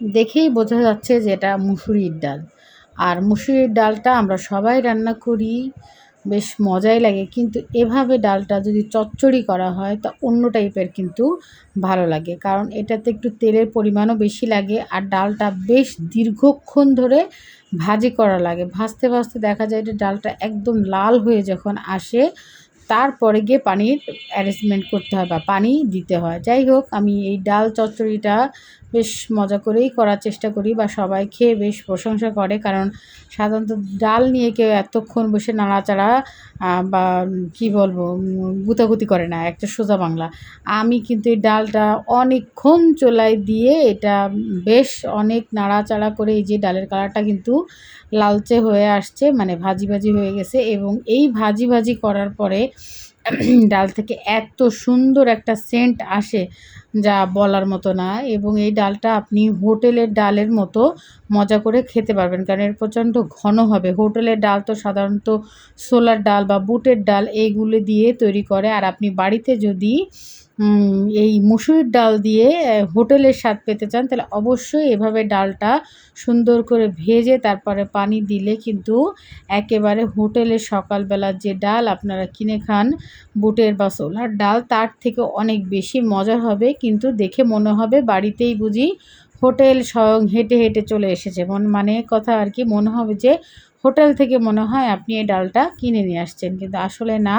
দেখেই বোঝা যাচ্ছে যে এটা মুসুরির ডাল। আর মুসুরির ডালটা আমরা সবাই রান্না করি, বেশ মজাই লাগে। কিন্তু এভাবে ডালটা যদি চচ্চড়ি করা হয়, তা অন্য টাইপের কিন্তু ভালো লাগে। কারণ এটাতে একটু তেলের পরিমাণও বেশি লাগে আর ডালটা বেশ দীর্ঘক্ষণ ধরে ভাজি করা লাগে। ভাজতে ভাজতে দেখা যায় যে ডালটা একদম লাল হয়ে যখন আসে, তারপরে গিয়ে পানির অ্যারেঞ্জমেন্ট করতে হয় বা পানি দিতে হয়। যাই হোক, আমি এই ডাল চচ্চড়িটা বেশ মজা করেই করার চেষ্টা করি বা সবাই খেয়ে বেশ প্রশংসা করে। কারণ সাধারণত ডাল নিয়ে কেউ এতক্ষণ বসে নাড়াচাড়া বা কি বলব গুতাগুতি করে না, একটা সোজা বাংলা। আমি কিন্তু এই ডালটা অনেকক্ষণ চোলাই দিয়ে এটা বেশ অনেক নাড়াচাড়া করে এই যে ডালের কালারটা কিন্তু লালচে হয়ে আসছে মানে ভাজি ভাজি হয়ে গেছে এবং এই ভাজি ভাজি করার পরে ডাল থেকে এত সুন্দর একটা সেন্ট আসে যা বলার মতো না এবং এই ডালটা আপনি হোটেলের ডালের মতো মজা করে খেতে পারবেন। কারণ এর প্রচণ্ড ঘন হবে। হোটেলের ডাল তো সাধারণত সোলার ডাল বা বুটের ডাল এইগুলো দিয়ে তৈরি করে। আর আপনি বাড়িতে যদি এই মুসুরির ডাল দিয়ে হোটেলের স্বাদ পেতে চান, তাহলে অবশ্যই এভাবে ডালটা সুন্দর করে ভেজে তারপরে পানি দিলে কিন্তু একেবারে হোটেলে সকালবেলার যে ডাল আপনারা কিনে খান, বুটের বা সোলার ডাল তার থেকে অনেক বেশি মজা হবে, কিন্তু দেখে মনে হবে বাড়িতেই বুঝি হোটেল স্বয়ং হেঁটে হেঁটে চলে এসেছে। মন মানে কথা আর কি, মনে হবে যে হোটেল থেকে মনে হয় আপনি এই ডালটা কিনে নিয়ে আসছেন। কিন্তু আসলে না,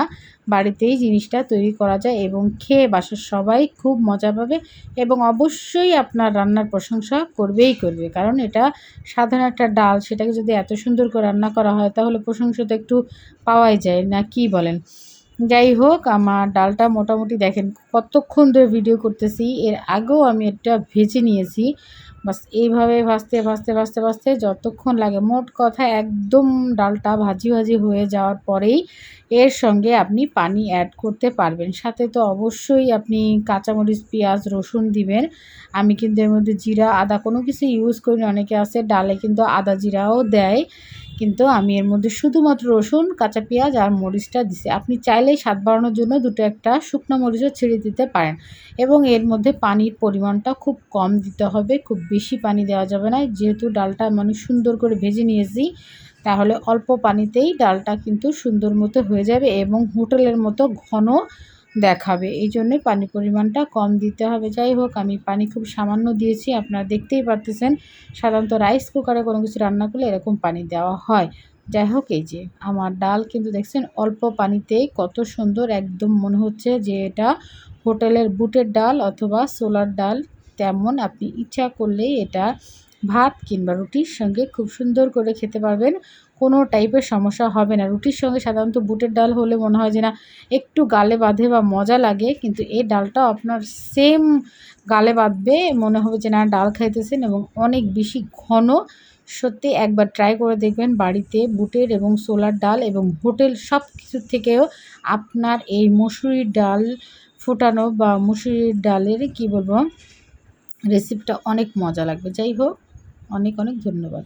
বাড়িতেই জিনিসটা তৈরি করা যায় এবং খেয়ে বাসার সবাই খুব মজা পাবে এবং অবশ্যই আপনার রান্নার প্রশংসা করবেই করবে। কারণ এটা সাধারণ একটা ডাল, সেটাকে যদি এত সুন্দর করে রান্না করা হয়, তাহলে প্রশংসা তো একটু পাওয়াই যায়। না, কি বলেন? যাই হোক, আমার ডালটা মোটামুটি দেখেন কতক্ষণ ধরে ভিডিও করতেছি, এর আগেও আমি এটা ভেজে নিয়েছি। বাস এইভাবে ভাজতে ভাজতে ভাজতে ভাজতে যতক্ষণ লাগে, মোট কথা একদম ডালটা ভাজি ভাজি হয়ে যাওয়ার পরেই এর সঙ্গে আপনি পানি অ্যাড করতে পারবেন। সাথে তো অবশ্যই আপনি কাঁচামরিচ, পেঁয়াজ, রসুন দিবেন। আমি কিন্তু এর মধ্যে জিরা, আদা কোনো কিছু ইউজ করি অনেকে আছে ডালে কিন্তু আদা জিরাও দেয়। কিন্তু আমি এর মধ্যে শুধুমাত্র রসুন, কাঁচা পেঁয়াজ আর মরিচটা দিছি। আপনি চাইলেই স্বাদ বাড়ানোর জন্য দুটো একটা শুকনো মরিচও ছেড়ে দিতে পারেন। এবং এর মধ্যে পানির পরিমাণটা খুব কম দিতে হবে, খুব বেশি পানি দেওয়া যাবে না। যেহেতু ডালটা মানে সুন্দর করে ভেজে নিয়েছি, তাহলে অল্প পানিতেই ডালটা কিন্তু সুন্দর মতো হয়ে যাবে এবং হোটেলের মতো ঘন দেখাবে। এই জন্যে পানি পরিমাণটা কম দিতে হবে। যাই হোক, আমি পানি খুব সামান্য দিয়েছি। আপনারা দেখতেই পারতেছেন, সাধারণত রাইস কুকারে কোনো কিছু রান্না করলে এরকম পানি দেওয়া হয়। যাই হোক, এই যে আমার ডাল কিন্তু দেখছেন, অল্প পানিতেই কত সুন্দর, একদম মনে হচ্ছে যে এটা হোটেলের বুটের ডাল অথবা সোলার ডাল তেমন আপনি ইচ্ছা করলেই এটা ভাত কিংবা রুটির সঙ্গে খুব সুন্দর করে খেতে পারবেন। কোনো টাইপের সমস্যা হবে না। রুটির সঙ্গে সাধারণত বুটের ডাল হলে মনে হয় যে না, একটু গালে বাঁধে বা মজা লাগে, কিন্তু এই ডালটা আপনার সেম গালে বাঁধবে, মনে হবে যে না, ডাল খাইতেছেন এবং অনেক বেশি ঘন। সত্যি একবার ট্রাই করে দেখবেন বাড়িতে বুটের এবং সোলার ডাল এবং হোটেল সব কিছুর থেকেও আপনার এই মসুরির ডাল ফুটানো বা মুসুরির ডালের, কি বলব, রেসিপিটা অনেক মজা লাগবে। যাই হোক, অনেক অনেক ধন্যবাদ।